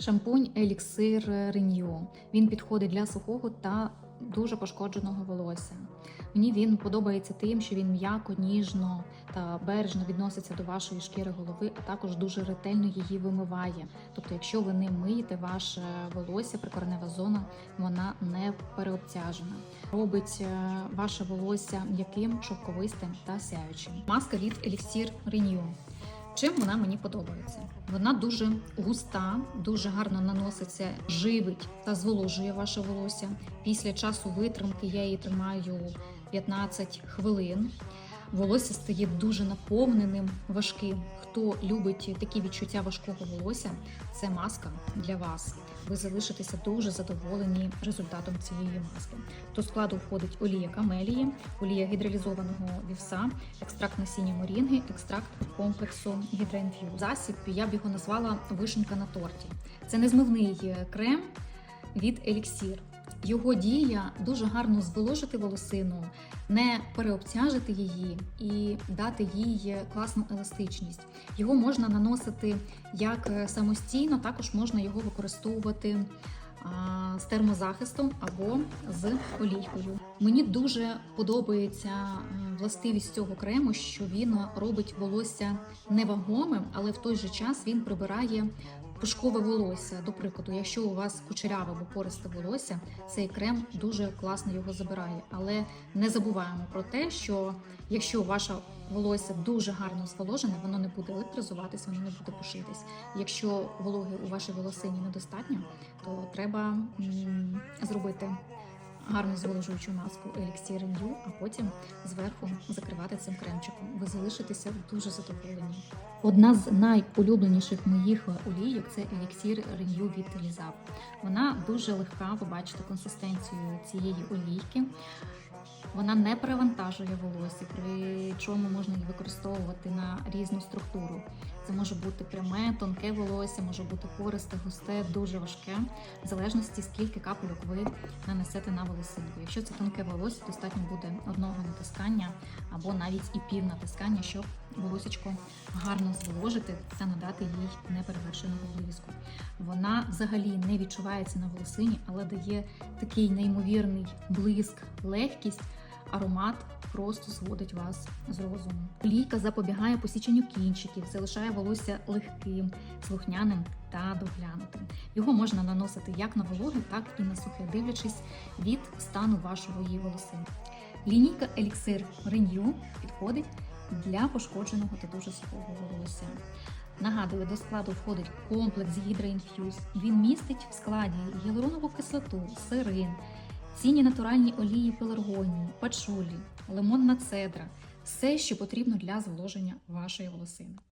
Шампунь Еліксир Renew. Він підходить для сухого та дуже пошкодженого волосся. Мені він подобається тим, що він м'яко, ніжно та бережно відноситься до вашої шкіри голови, а також дуже ретельно її вимиває. Тобто, якщо ви не миєте ваше волосся, прикоренева зона, вона не переобтяжена. Робить е, ваше волосся м'яким, шовковистим та сяючим. Маска від Elixir Renew. Чим вона мені подобається? Вона дуже густа, дуже гарно наноситься, живить та зволожує ваше волосся. Після часу витримки я її тримаю 15 хвилин. Волосся стає дуже наповненим, важким. Хто любить такі відчуття важкого волосся, це маска для вас. Ви залишитеся дуже задоволені результатом цієї маски. До складу входить олія камелії, олія гідралізованого вівса, екстракт насіння морінги, екстракт комплексу гідроінф'юз. Засіб я б його назвала вишенька на торті. Це незмивний крем від Еліксір. Його дія дуже гарно зволожити волосину, не переобтяжити її і дати їй класну еластичність. Його можна наносити як самостійно, також можна його використовувати з термозахистом або з олійкою. Мені дуже подобається е, властивість цього крему, що він робить волосся невагомим, але в той же час він прибирає пушкове волосся. До прикладу, якщо у вас кучеряве або пористе волосся, цей крем дуже класно його забирає. Але не забуваємо про те, що якщо ваше волосся дуже гарно зволожене, воно не буде електризуватися, воно не буде пушитись. Якщо вологи у вашій волосині недостатньо, то треба м, зробити гарну зволожуючу маску Elixir Renew, а потім зверху закривати цим кремчиком. Ви залишитеся дуже задоволені. Одна з найулюбленіших моїх олійок це Elixir Renew від Elizab. Вона дуже легка, ви бачите консистенцію цієї олійки. Вона не перевантажує волосся, при чому можна її використовувати на різну структуру. Це може бути пряме, тонке волосся, може бути пористе, густе, дуже важке, в залежності скільки капельок ви нанесете на волосинку. Якщо це тонке волосся, достатньо буде одного натискання або навіть і пів натискання, щоб волосечко гарно зволожити та надати їй неперевершеного блиску. Вона взагалі не відчувається на волосині, але дає такий неймовірний блиск, легкість. Аромат просто зводить вас з розуму. Олійка запобігає посіченню кінчиків, залишає волосся легким, слухняним та доглянутим. Його можна наносити як на вологе, так і на сухе, дивлячись від стану вашої волосини. Лінійка Elixir Renew підходить для пошкодженого та дуже сухого волосся. Нагадую, до складу входить комплекс гідроінф'юз. Він містить в складі гіалуронову кислоту, сирин, цінні натуральні олії пеларгонії, пачулі, лимонна цедра все, що потрібно для зволоження вашої волосини.